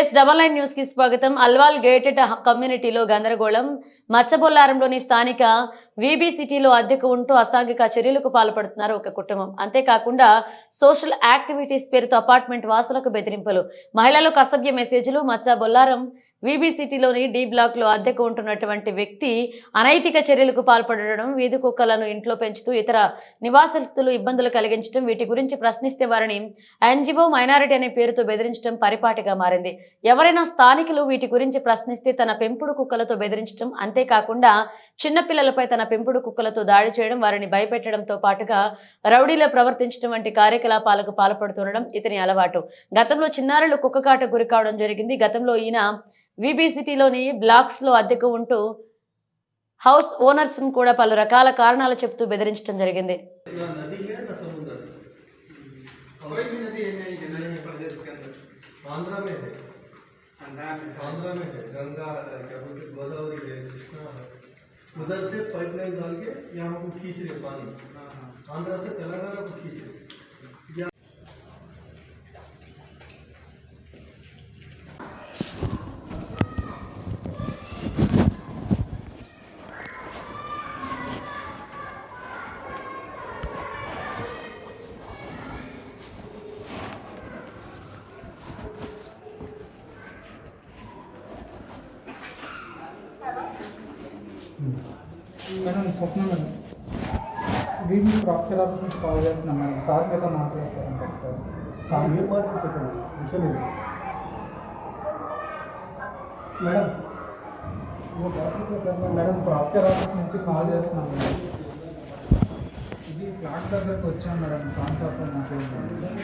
Yes double nine న్యూస్కి స్వాగతం. Alwal gated కమ్యూనిటీలో గందరగోళం. మచ్చబొల్లారంలోని స్థానిక వీబీ సిటీలో అద్దెకు ఉంటూ అసాంఘిక చర్యలకు పాల్పడుతున్నారు ఒక కుటుంబం. అంతేకాకుండా సోషల్ యాక్టివిటీస్ పేరుతో అపార్ట్మెంట్ వాసులకు బెదిరింపులు. మహిళలకు అసభ్య మెసేజ్లు మచ్చబొల్లారం బొల్లారం డి బ్లాక్లో అద్దెకు ఉంటున్నటువంటి వ్యక్తి అనైతిక చర్యలకు పాల్పడడం వీధి కుక్కలను ఇంట్లో పెంచుతూ ఇతర నివాసితులు ఇబ్బందులు కలిగించడం వీటి గురించి ప్రశ్నిస్తే వారిని ఎన్జిఓ మైనారిటీ అనే పేరుతో బెదిరించడం పరిపాటిగా మారింది. ఎవరైనా స్థానికులు వీటి గురించి ప్రశ్నిస్తే తన పెంపుడు కుక్కలతో బెదిరించడం అంతేకాకుండా చిన్నపిల్లలపై తన పెంపుడు కుక్కలతో దాడి చేయడం వారిని భయపెట్టడంతో పాటుగా రౌడీలో ప్రవర్తించడం వంటి కార్యకలాపాలకు పాల్పడుతుండడం ఇతని అలవాటు. గతంలో చిన్నారులు కుక్కకాట గురి కావడం జరిగింది. గతంలో ఈయన విబి సిటీలోని బ్లాక్స్ లో అద్దెకు ఉంటూ హౌస్ ఓనర్స్ కూడా పలు రకాల కారణాలు చెప్తూ బెదిరించడం జరిగింది ना नदी है ना समुद्र कोई भी नदी है नहीं हिमाचल प्रदेश के अंदर आंध्रा में है आंध्रा में है। आंध्रा में है गंगा क्या बोलते गोदावरी है कृष्णा है उधर से पाइपलाइन डाल के यहाँ को खींच रहे पानी हाँ, हाँ। आंध्रा से तेलंगाना को खींच रहे మేడం స్వప్న మేడం వీడిని ప్రాక్చర్ ఆఫీస్ నుంచి కాల్ చేస్తున్నాం మేడం సార్ మీతో మాట్లాడతారంటారు సార్ మీరు మాట్లాడుతున్నారు విషయం మేడం మేడం ప్రాక్చర్ ఆఫీస్ నుంచి కాల్ చేస్తున్నాం మేడం ఇది ఫ్లాట్ దగ్గరకు వచ్చాం మేడం కాన్సెప్ట్ మాట్లాడుతున్నాం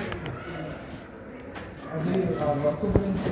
అది వర్క్ గురించి